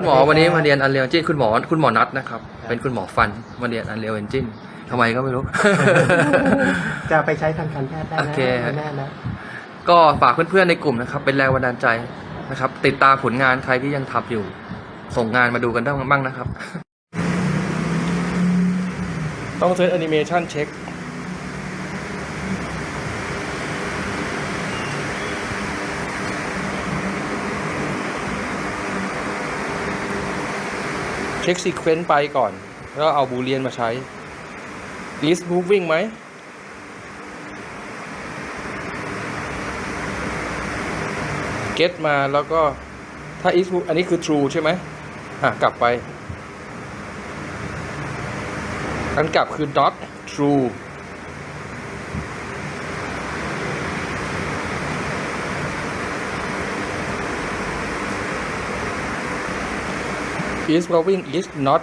คุณหมอวันนี้มาเรียนอันเรียนจินคุณหมอคุณหมอนัดนะครับ เป็นคุณหมอฟันมาเรียนอันเรียนจินทำไมก็ไม่รู้ จะไปใช้ทางการแพทย์ได้โอนะเคแน่นะ ก็ฝากเพื่อนๆในกลุ่มนะครับ เป็นแรงบันดาลใจนะครับ ติดตามผลงานใครที่ยังทำอยู่ ส่งงานมาดูกันได้บ้างนะครับ ต้องเซตแอนิเมชันเช็ค เช็คซีเควนต์ไปก่อน แล้วเอาบูเลียนมาใช้ list moving ไหม get มาแล้วก็ถ้า is อันนี้คือ true ใช่ไหมอะ กลับไปอันกลับคือ dot true is moving is not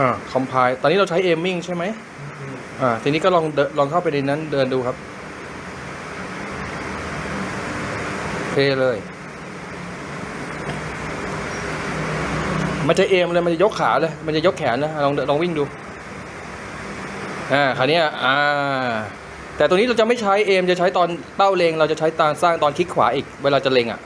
อ่า compile ตอนนี้เราใช้ aiming ใช่ไหมอ่า ทีนี้ก็ลองเดินลองเข้าไปในนั้นเดินดูครับเพลเลย มันจะเอมเลย มันจะยกขาเลย มันจะยกแขนนะ ลองเดินลองวิ่งดู อ่า คราวเนี้ยอ่า แต่ตัวนี้เราจะไม่ใช้เอมจะใช้ตอนเต้าเลงเราจะใช้ตอนสร้างตอนคลิกขวาอีกเวลาจะเลงอะ